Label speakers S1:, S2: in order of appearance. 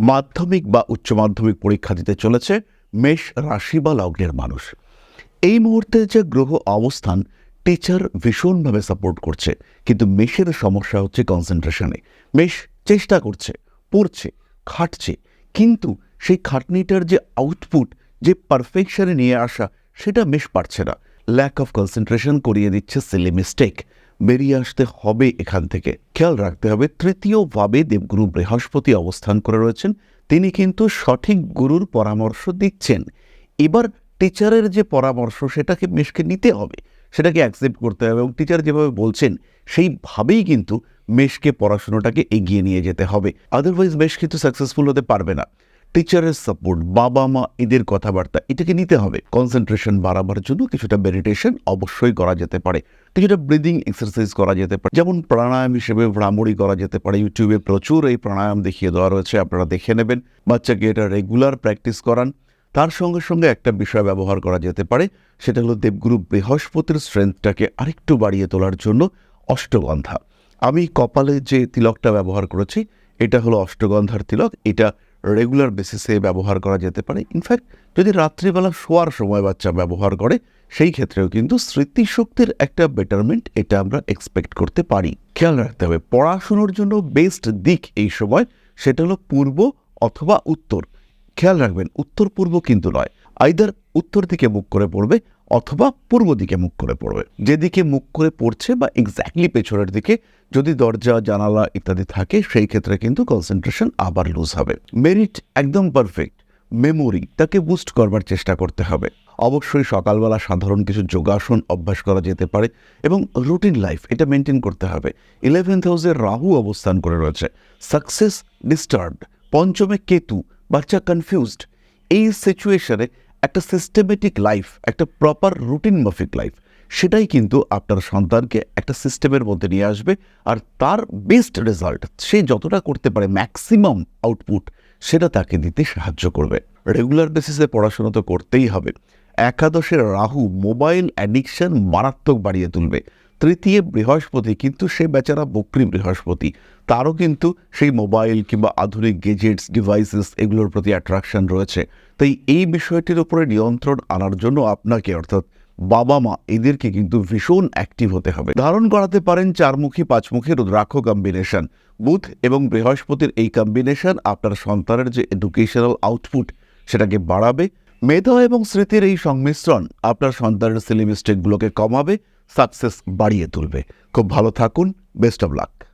S1: মাধ্যমিক বা উচ্চ মাধ্যমিক পরীক্ষা দিতে চলেছে মেষ রাশি বা লগ্নের মানুষ। এই মুহূর্তে যে গ্রহ অবস্থান টিচার ভীষণভাবে সাপোর্ট করছে। কিন্তু মেষের সমস্যা হচ্ছে কনসেন্ট্রেশনে মেষ চেষ্টা করছে, পড়ছে, খাটছে। কিন্তু সেই খাটনিটার যে আউটপুট যে পারফেকশনে নিয়ে আসা, সেটা মেষ পারছে না। ল্যাক অফ কনসেন্ট্রেশন করিয়ে দিচ্ছে সিলি মিস্টেক বেরিয়ে আসতে হবে এখান থেকে। খেয়াল রাখতে হবে, তৃতীয়ভাবে দেবগুরু বৃহস্পতি অবস্থান করে রয়েছেন। তিনি কিন্তু সঠিক গুরুর পরামর্শ দিচ্ছেন। এবার টিচারের যে পরামর্শ, সেটাকে মেশকে নিতে হবে। সেটাকে অ্যাকসেপ্ট করতে হবে এবং টিচার যেভাবে বলছেন, সেইভাবেই কিন্তু মেশকে পড়াশোনাটাকে এগিয়ে নিয়ে যেতে হবে। আদারওয়াইজ মেশ কিন্তু সাকসেসফুল হতে পারবে না। টিচারের সাপোর্ট বাবা মা এদের কথাবার্তা, এটাকে নিতে হবে। কনসেন্ট্রেশন বাড়াবার জন্য কিছুটা মেডিটেশন অবশ্যই করা যেতে পারে। কিছুটা ব্রিদিং এক্সারসাইজ করা যেতে পারে। যেমন প্রাণায়াম হিসেবে ভ্রামরি করা যেতে পারে। ইউটিউবে প্রচুর এই প্রাণায়াম দেখিয়ে দেওয়া রয়েছে, আপনারা দেখে নেবেন। বাচ্চাকে এটা রেগুলার প্র্যাকটিস করান। তার সঙ্গে সঙ্গে একটা বিষয় ব্যবহার করা যেতে পারে, সেটা হলো দেবগুরু বৃহস্পতির স্ট্রেংথটাকে আরেকটু বাড়িয়ে তোলার জন্য অষ্টগন্ধা। আমি কপালে যে তিলকটা ব্যবহার করেছি, এটা হলো অষ্টগন্ধার তিলক। এটা রেগুলার বেসিসে ব্যবহার করা যেতে পারে। ইনফ্যাক্ট যদি রাত্রিবেলা শোয়ার সময় বাচ্চা ব্যবহার করে, সেই ক্ষেত্রেও কিন্তু স্মৃতিশক্তির একটা বেটারমেন্ট এটা আমরা এক্সপেক্ট করতে পারি। খেয়াল রাখতে হবে, পড়াশুনোর জন্য বেস্ট দিক এই সময় সেটা হলো পূর্ব অথবা উত্তর। খেয়াল রাখবেন উত্তর পূর্ব কিন্তু নয় আইদার উত্তর দিকে মুখ করে পড়বে অথবা পূর্ব দিকে মুখ করে পড়বে। যেদিকে মুখ করে পড়ছে বা এক্স্যাক্টলি পেছনের দিকে, যদি দরজা, জানালা ইত্যাদি থাকে, সেই ক্ষেত্রে কিন্তু কনসেন্ট্রেশন আবার লুজ হবে। মেরিট একদম পারফেক্ট মেমোরি তাকে বুস্ট করবার চেষ্টা করতে হবে। অবশ্যই সকালবেলা সাধারণ কিছু যোগাসন অভ্যাস করা যেতে পারে এবং রুটিন লাইফ এটা মেনটেন করতে হবে। ইলেভেন্থ হাউসে রাহু অবস্থান করে রয়েছে। সাকসেস ডিস্টার্বড পঞ্চমে কেতু, বাচ্চা কনফিউজড এই সিচুয়েশনে একটা সিস্টেমেটিক লাইফ একটা প্রপার রুটিন মাফিক লাইফ সেটাই কিন্তু আপনার সন্তানকে একটা সিস্টেমের মধ্যে নিয়ে আসবে আর তার বেস্ট রেজাল্ট সে যতটা করতে পারে ম্যাক্সিমাম আউটপুট সেটা তাকে দিতে সাহায্য করবে। রেগুলার বেসিসে পড়াশোনা তো করতেই হবে। একাদশের রাহু মোবাইল অ্যাডিকশন মারাত্মক বাড়িয়ে তুলবে। তৃতীয় বৃহস্পতি, কিন্তু সে বেচারা বক্রী বৃহস্পতি। তারও কিন্তু সেই মোবাইল কিংবা আধুনিক গেজেটস ডিভাইসেস এগুলোর প্রতি অ্যাট্রাকশন রয়েছে। তাই এই বিষয়টির উপরে নিয়ন্ত্রণ আনার জন্য আপনাকে, অর্থাৎ বাবা মা, এদেরকে কিন্তু ভীষণ অ্যাক্টিভ হতে হবে। ধারণ করাতে পারেন চারমুখী, পাঁচমুখী রুদ্রাক্ষ কম্বিনেশন বুধ এবং বৃহস্পতির এই কম্বিনেশন আপনার সন্তানের যে এডুকেশনাল আউটপুট সেটাকে বাড়াবে। মেধা এবং স্মৃতির এই সংমিশ্রণ আপনার সন্তানের সিলি মিস্টেকগুলোকে কমাবে। সাকসেস বাড়িয়ে তুলবে। খুব ভালো থাকুন বেস্ট অফ লাক।